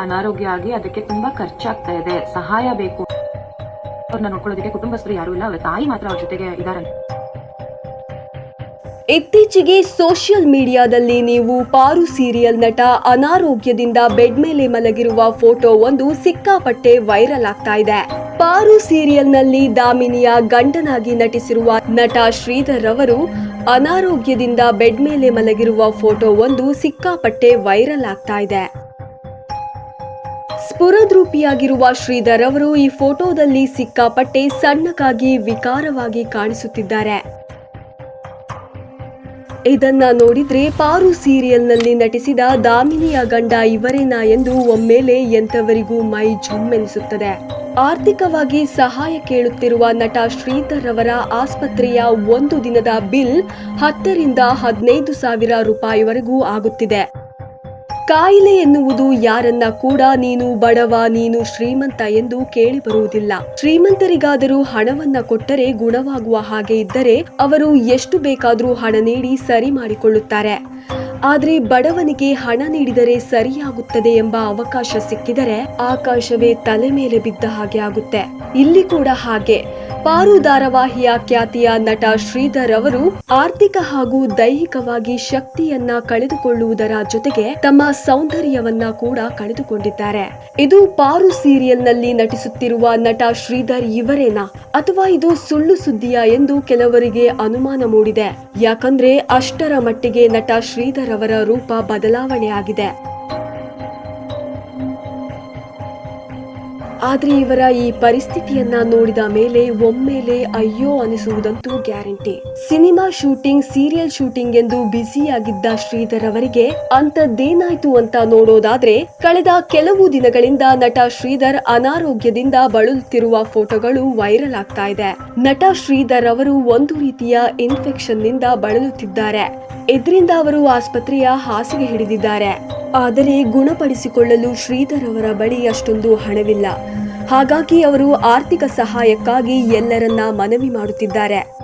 ಅನಾರೋಗ್ಯ ಆಗಿ ಅದಕ್ಕೆ ತುಂಬಾ ಖರ್ಚಾಗ್ತಾ ಇದೆ. ಸಹಾಯ ಬೇಕು. ಅವ್ರನ್ನ ನೋಡ್ಕೊಳ್ಳೋದಕ್ಕೆ ಕುಟುಂಬಸ್ಥರು ಯಾರು ಇಲ್ಲ. ಅವರ ತಾಯಿ ಮಾತ್ರ ಅವ್ರ ಜೊತೆಗೆ ಇದಾರೆ. ಇತ್ತೀಚೆಗೆ ಸೋಷಿಯಲ್ ಮೀಡಿಯಾದಲ್ಲಿ ನೀವು ಪಾರು ಸೀರಿಯಲ್ ನಟ ಅನಾರೋಗ್ಯದಿಂದ ಬೆಡ್ ಮೇಲೆ ಮಲಗಿರುವ ಫೋಟೋ ಒಂದು ಸಿಕ್ಕಾಪಟ್ಟೆ ವೈರಲ್ ಆಗ್ತಾ ಇದೆ. ಪಾರು ಸೀರಿಯಲ್ನಲ್ಲಿ ದಾಮಿನಿಯ ಗಂಡನಾಗಿ ನಟಿಸಿರುವ ನಟ ಶ್ರೀಧರ್ ಅವರು ಅನಾರೋಗ್ಯದಿಂದ ಬೆಡ್ ಮೇಲೆ ಮಲಗಿರುವ ಫೋಟೋ ಒಂದು ಸಿಕ್ಕಾಪಟ್ಟೆ ವೈರಲ್ ಆಗ್ತಾ ಇದೆ. ಸ್ಫುರದ್ರೂಪಿಯಾಗಿರುವ ಶ್ರೀಧರ್ ಅವರು ಈ ಫೋಟೋದಲ್ಲಿ ಸಿಕ್ಕಾಪಟ್ಟೆ ಸಣ್ಣಕ್ಕಾಗಿ ವಿಕಾರವಾಗಿ ಕಾಣಿಸುತ್ತಿದ್ದಾರೆ. ಇದನ್ನ ನೋಡಿದ್ರೆ ಪಾರು ಸೀರಿಯಲ್ನಲ್ಲಿ ನಟಿಸಿದ ದಾಮಿನಿಯ ಗಂಡ ಇವರೇನಾ ಎಂದು ಒಮ್ಮೆಲೆ ಎಂಥವರಿಗೂ ಮೈ ಜುಮ್ಮೆನಿಸುತ್ತದೆ. ಆರ್ಥಿಕವಾಗಿ ಸಹಾಯ ಕೇಳುತ್ತಿರುವ ನಟ ಶ್ರೀಧರ್ ಅವರ ಆಸ್ಪತ್ರೆಯ ಒಂದು ದಿನದ ಬಿಲ್ ಹತ್ತರಿಂದ ಹದಿನೈದು ಸಾವಿರ ರೂಪಾಯಿವರೆಗೂ ಆಗುತ್ತಿದೆ. ಕಾಯಿಲೆ ಎನ್ನುವುದು ಯಾರನ್ನ ಕೂಡ ನೀನು ಬಡವ, ನೀನು ಶ್ರೀಮಂತ ಎಂದು ಕೇಳಿ ಬರುವುದಿಲ್ಲ. ಶ್ರೀಮಂತರಿಗಾದರೂ ಹಣವನ್ನ ಕೊಟ್ಟರೆ ಗುಣವಾಗುವ ಹಾಗೆ ಇದ್ದರೆ ಅವರು ಎಷ್ಟು ಬೇಕಾದರೂ ಹಣ ನೀಡಿ ಸರಿ ಮಾಡಿಕೊಳ್ಳುತ್ತಾರೆ. ಆದ್ರೆ ಬಡವನಿಗೆ ಹಣ ನೀಡಿದರೆ ಸರಿಯಾಗುತ್ತದೆ ಎಂಬ ಅವಕಾಶ ಸಿಕ್ಕಿದರೆ ಆಕಾಶವೇ ತಲೆ ಮೇಲೆ ಬಿದ್ದ ಹಾಗೆ ಆಗುತ್ತೆ. ಇಲ್ಲಿ ಕೂಡ ಹಾಗೆ. ಪಾರು ಧಾರಾವಾಹಿಯ ಖ್ಯಾತಿಯ ನಟ ಶ್ರೀಧರ್ ಅವರು ಆರ್ಥಿಕ ಹಾಗೂ ದೈಹಿಕವಾಗಿ ಶಕ್ತಿಯನ್ನ ಕಳೆದುಕೊಳ್ಳುವುದರ ಜೊತೆಗೆ ತಮ್ಮ ಸೌಂದರ್ಯವನ್ನ ಕೂಡ ಕಳೆದುಕೊಂಡಿದ್ದಾರೆ. ಇದು ಪಾರು ಸೀರಿಯಲ್ನಲ್ಲಿ ನಟಿಸುತ್ತಿರುವ ನಟ ಶ್ರೀಧರ್ ಇವರೇನಾ? ಅಥವಾ ಇದು ಸುಳ್ಳು ಸುದ್ದಿಯಾ ಎಂದು ಕೆಲವರಿಗೆ ಅನುಮಾನ ಮೂಡಿದೆ. ಯಾಕಂದ್ರೆ ಅಷ್ಟರ ಮಟ್ಟಿಗೆ ನಟ ಶ್ರೀಧರ್ ಅವರ ರೂಪ ಬದಲಾವಣೆ ಆದ್ರೆ ಇವರ ಈ ಪರಿಸ್ಥಿತಿಯನ್ನ ನೋಡಿದ ಮೇಲೆ ಒಮ್ಮೆಲೆ ಅಯ್ಯೋ ಅನಿಸುವುದಂತೂ guarantee. Cinema shooting, serial shooting ಎಂದು ಬ್ಯುಸಿಯಾಗಿದ್ದ ಶ್ರೀಧರ್ ಅವರಿಗೆ ಅಂತದ್ದೇನಾಯ್ತು ಅಂತ ನೋಡೋದಾದ್ರೆ, ಕಳೆದ ಕೆಲವು ದಿನಗಳಿಂದ ನಟ ಶ್ರೀಧರ್ ಅನಾರೋಗ್ಯದಿಂದ ಬಳಲುತ್ತಿರುವ ಫೋಟೋಗಳು ವೈರಲ್ ಆಗ್ತಾ ಇದೆ. ನಟ ಶ್ರೀಧರ್ ಅವರು ಒಂದು ರೀತಿಯ ಇನ್ಫೆಕ್ಷನ್ನಿಂದ ಬಳಲುತ್ತಿದ್ದಾರೆ. ಇದರಿಂದ ಅವರು ಆಸ್ಪತ್ರೆಯ ಹಾಸಿಗೆ ಹಿಡಿದಿದ್ದಾರೆ. ಆದರೆ ಗುಣಪಡಿಸಿಕೊಳ್ಳಲು ಶ್ರೀಧರ್ ಅವರ ಬಳಿ ಅಷ್ಟೊಂದು ಹಣವಿಲ್ಲ. ಹಾಗಾಗಿ ಅವರು ಆರ್ಥಿಕ ಸಹಾಯಕ್ಕಾಗಿ ಎಲ್ಲರನ್ನ ಮನವಿ ಮಾಡುತ್ತಿದ್ದಾರೆ.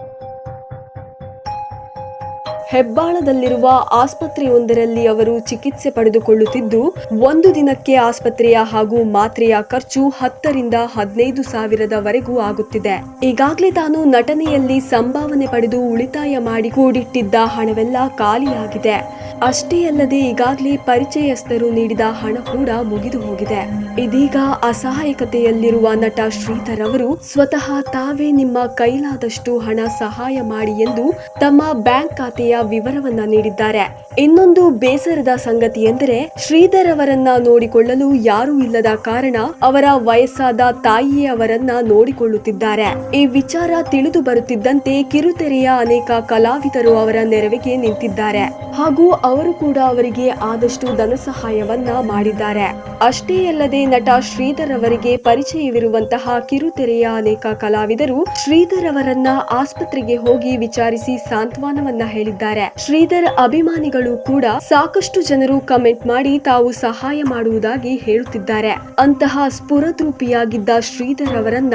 ಹೆಬ್ಬಾಳದಲ್ಲಿರುವ ಆಸ್ಪತ್ರೆಯೊಂದರಲ್ಲಿ ಅವರು ಚಿಕಿತ್ಸೆ ಪಡೆದುಕೊಳ್ಳುತ್ತಿದ್ದು, ಒಂದು ದಿನಕ್ಕೆ ಆಸ್ಪತ್ರೆಯ ಹಾಗೂ ಮಾತ್ರೆಯ ಖರ್ಚು ಹತ್ತರಿಂದ ಹದಿನೈದು ಸಾವಿರದವರೆಗೂ ಆಗುತ್ತಿದೆ. ಈಗಾಗಲೇ ತಾನು ನಟನೆಯಲ್ಲಿ ಸಂಭಾವನೆ ಪಡೆದು ಉಳಿತಾಯ ಮಾಡಿ ಕೂಡಿಟ್ಟಿದ್ದ ಹಣವೆಲ್ಲ ಖಾಲಿಯಾಗಿದೆ. ಅಷ್ಟೇ ಅಲ್ಲದೆ ಈಗಾಗಲೇ ಪರಿಚಯಸ್ಥರು ನೀಡಿದ ಹಣ ಕೂಡ ಮುಗಿದು ಹೋಗಿದೆ. ಇದೀಗ ಅಸಹಾಯಕತೆಯಲ್ಲಿರುವ ನಟ ಶ್ರೀಧರ್ ಅವರು ಸ್ವತಃ ತಾವೇ ನಿಮ್ಮ ಕೈಲಾದಷ್ಟು ಹಣ ಸಹಾಯ ಮಾಡಿ ಎಂದು ತಮ್ಮ ಬ್ಯಾಂಕ್ ಖಾತೆಯ ವಿವರವನ್ನ ನೀಡಿದ್ದಾರೆ. ಇನ್ನೊಂದು ಬೇಸರದ ಸಂಗತಿ ಎಂದರೆ, ಶ್ರೀಧರ್ ಅವರನ್ನ ನೋಡಿಕೊಳ್ಳಲು ಯಾರೂ ಇಲ್ಲದ ಕಾರಣ ಅವರ ವಯಸ್ಸಾದ ತಾಯಿಯೇ ಅವರನ್ನ ನೋಡಿಕೊಳ್ಳುತ್ತಿದ್ದಾರೆ. ಈ ವಿಚಾರ ತಿಳಿದು ಬರುತ್ತಿದ್ದಂತೆ ಕಿರುತೆರೆಯ ಅನೇಕ ಕಲಾವಿದರು ಅವರ ನೆರವಿಗೆ ನಿಂತಿದ್ದಾರೆ. ಹಾಗೂ ಅವರು ಕೂಡ ಅವರಿಗೆ ಆದಷ್ಟು ಧನ ಸಹಾಯವನ್ನ ಮಾಡಿದ್ದಾರೆ. ಅಷ್ಟೇ ಅಲ್ಲದೆ ನಟ ಶ್ರೀಧರ್ ಅವರಿಗೆ ಪರಿಚಯವಿರುವಂತಹ ಕಿರುತೆರೆಯ ಅನೇಕ ಕಲಾವಿದರು ಶ್ರೀಧರ್ ಅವರನ್ನ ಆಸ್ಪತ್ರೆಗೆ ಹೋಗಿ ವಿಚಾರಿಸಿ ಸಾಂತ್ವನವನ್ನ ಹೇಳಿದ್ದಾರೆ. ಶ್ರೀಧರ್ ಅಭಿಮಾನಿಗಳು ಕೂಡ ಸಾಕಷ್ಟು ಜನರು ಕಮೆಂಟ್ ಮಾಡಿ ತಾವು ಸಹಾಯ ಮಾಡುವುದಾಗಿ ಹೇಳುತ್ತಿದ್ದಾರೆ. ಅಂತಹ ಸ್ಫುರದ್ರೂಪಿಯಾಗಿದ್ದ ಶ್ರೀಧರ್ ಅವರನ್ನ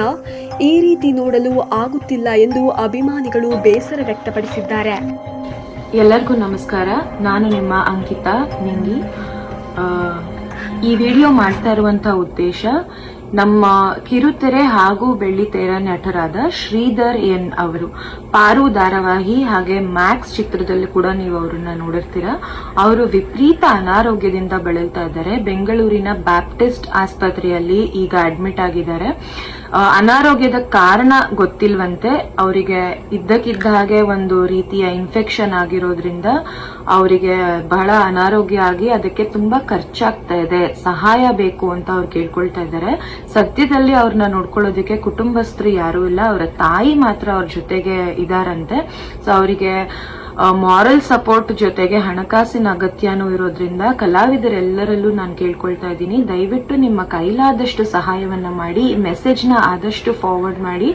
ಈ ರೀತಿ ನೋಡಲು ಆಗುತ್ತಿಲ್ಲ ಎಂದು ಅಭಿಮಾನಿಗಳು ಬೇಸರ ವ್ಯಕ್ತಪಡಿಸಿದ್ದಾರೆ. ಎಲ್ಲರಿಗೂ ನಮಸ್ಕಾರ. ನಾನು ನಿಮ್ಮ ಅಂಕಿತಾ ನಿಂಗಿ. ಈ ವಿಡಿಯೋ ಮಾಡ್ತಾ ಇರುವಂತ ಉದ್ದೇಶ ನಮ್ಮ ಕಿರುತೆರೆ ಹಾಗೂ ಬೆಳ್ಳಿತೆರ ನಟರಾದ ಶ್ರೀಧರ್ ಎನ್ ಅವರು. ಪಾರು ಧಾರಾವಾಹಿ ಹಾಗೆ ಮ್ಯಾಕ್ಸ್ ಚಿತ್ರದಲ್ಲಿ ಕೂಡ ನೀವು ಅವರನ್ನ ನೋಡಿರ್ತೀರ. ಅವರು ವಿಪರೀತ ಅನಾರೋಗ್ಯದಿಂದ ಬಳಲ್ತಾ ಇದ್ದಾರೆ. ಬೆಂಗಳೂರಿನ ಬ್ಯಾಪ್ಟಿಸ್ಟ್ ಆಸ್ಪತ್ರೆಯಲ್ಲಿ ಈಗ ಅಡ್ಮಿಟ್ ಆಗಿದ್ದಾರೆ. ಅನಾರೋಗ್ಯದ ಕಾರಣ ಗೊತ್ತಿಲ್ವಂತೆ. ಅವರಿಗೆ ಇದ್ದಕ್ಕಿದ್ದ ಹಾಗೆ ಒಂದು ರೀತಿಯ ಇನ್ಫೆಕ್ಷನ್ ಆಗಿರೋದ್ರಿಂದ ಅವರಿಗೆ ಬಹಳ ಅನಾರೋಗ್ಯ ಆಗಿ ಅದಕ್ಕೆ ತುಂಬಾ ಖರ್ಚಾಗ್ತಾ ಇದೆ. ಸಹಾಯ ಬೇಕು ಅಂತ ಅವ್ರು ಕೇಳ್ಕೊಳ್ತಾ ಇದ್ದಾರೆ. ಸದ್ಯದಲ್ಲಿ ಅವ್ರನ್ನ ನೋಡ್ಕೊಳ್ಳೋದಕ್ಕೆ ಕುಟುಂಬಸ್ಥರು ಯಾರು ಇಲ್ಲ. ಅವರ ತಾಯಿ ಮಾತ್ರ ಅವ್ರ ಜೊತೆಗೆ ಇದಾರಂತೆ. ಸೊ ಅವರಿಗೆ ಮಾರಲ್ ಸಪೋರ್ಟ್ ಜೊತೆಗೆ ಹಣಕಾಸಿನ ಅಗತ್ಯನೂ ಇರೋದ್ರಿಂದ ಕಲಾವಿದರೆಲ್ಲರಲ್ಲೂ ನಾನು ಕೇಳ್ಕೊಳ್ತಾ ಇದ್ದೀನಿ. ದಯವಿಟ್ಟು ನಿಮ್ಮ ಕೈಲಾದಷ್ಟು ಸಹಾಯವನ್ನ ಮಾಡಿ ಮೆಸೇಜ್ನ ಆದಷ್ಟು ಫಾರ್ವರ್ಡ್ ಮಾಡಿ.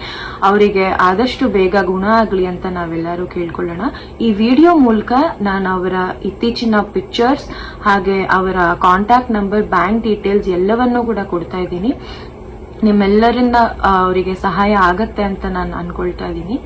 ಅವರಿಗೆ ಆದಷ್ಟು ಬೇಗ ಗುಣ ಆಗಲಿ ಅಂತ ನಾವೆಲ್ಲರೂ ಕೇಳ್ಕೊಳ್ಳೋಣ. ಈ ವಿಡಿಯೋ ಮೂಲಕ ನಾನು ಅವರ ಇತ್ತೀಚಿನ ಪಿಕ್ಚರ್ಸ್ ಹಾಗೆ ಅವರ ಕಾಂಟ್ಯಾಕ್ಟ್ ನಂಬರ್ ಬ್ಯಾಂಕ್ ಡೀಟೇಲ್ಸ್ ಎಲ್ಲವನ್ನೂ ಕೂಡ ಕೊಡ್ತಾ ಇದ್ದೀನಿ. ನಿಮ್ಮೆಲ್ಲರಿಂದ ಅವರಿಗೆ ಸಹಾಯ ಆಗತ್ತೆ ಅಂತ ನಾನು ಅನ್ಕೊಳ್ತಾ ಇದ್ದೀನಿ.